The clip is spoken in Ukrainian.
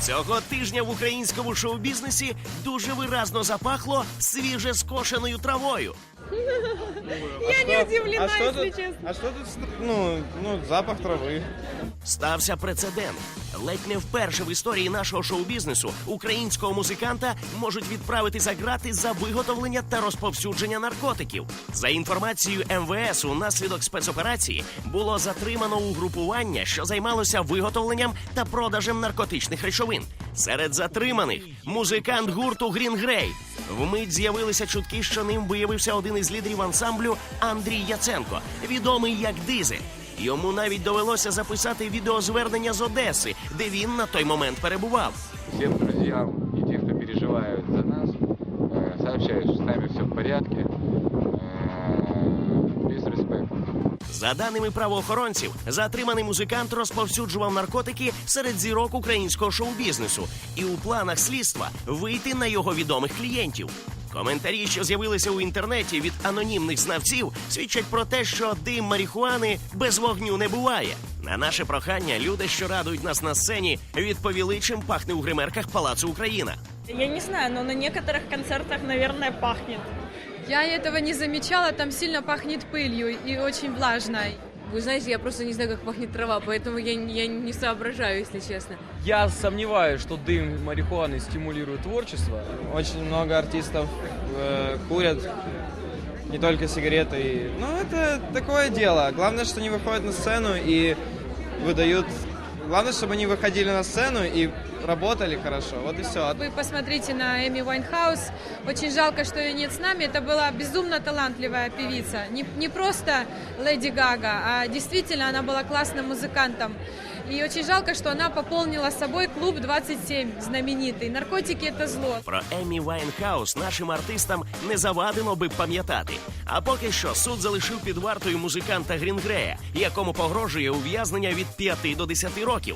Цього тижня в українському шоу-бізнесі дуже виразно запахло свіже скошеною травою. Я не удивлена, а если тут. А что тут, ну, ну, запах травы. Стався прецедент. Ледь не вперше в історії нашого шоу-бізнесу українського музиканта можуть відправити за грати за виготовлення та розповсюдження наркотиків. За інформацією МВС, унаслідок спецоперації було затримано угрупування, що займалося виготовленням та продажем наркотичних речовин. Серед затриманих музикант гурту Грін Грей. Вмить з'явилися чутки, що ним виявився один із лідерів ансамблю Андрій Яценко, відомий як Дизель. Йому навіть довелося записати відеозвернення з Одеси, де він на той момент перебував. всем друзьям и тем, кто переживает за нас, э, сообщаю, что с нами все в порядке. За даними правоохоронців, затриманий музикант розповсюджував наркотики серед зірок українського шоу-бізнесу і у планах слідства вийти на його відомих клієнтів. Коментарі, що з'явилися у інтернеті від анонімних знавців, свідчать про те, що дим марихуани без вогню не буває. На наше прохання люди, що радують нас на сцені, відповіли, чим пахне у гримерках Палацу Україна. Я не знаю, но на некоторых концертах, наверное, пахнет. Я этого не замечала, там сильно пахнет пылью и очень влажной. Вы знаете, я просто не знаю, как пахнет трава, поэтому я, я не соображаю, если честно. Я сомневаюсь, что дым марихуаны стимулирует творчество. Очень много артистов э, курят, не только сигареты. Ну, это такое дело. Главное, что они выходят на сцену и выдают... Главное, чтобы они выходили на сцену и работали хорошо. Вот и все. Вы посмотрите на Эми Уайнхаус. Очень жалко, что ее нет с нами. Это была безумно талантливая певица. Не, не просто Леди Гага, а действительно она была классным музыкантом. И очень жалко, что она пополнила собой клуб 27 знаменитый. Наркотики – это зло. Про Емі Вайнхаус нашим артистам не завадило би пам'ятати. А поки що суд залишив під вартою музиканта Грінгрея, якому погрожує ув'язнення від 5 до 10 років.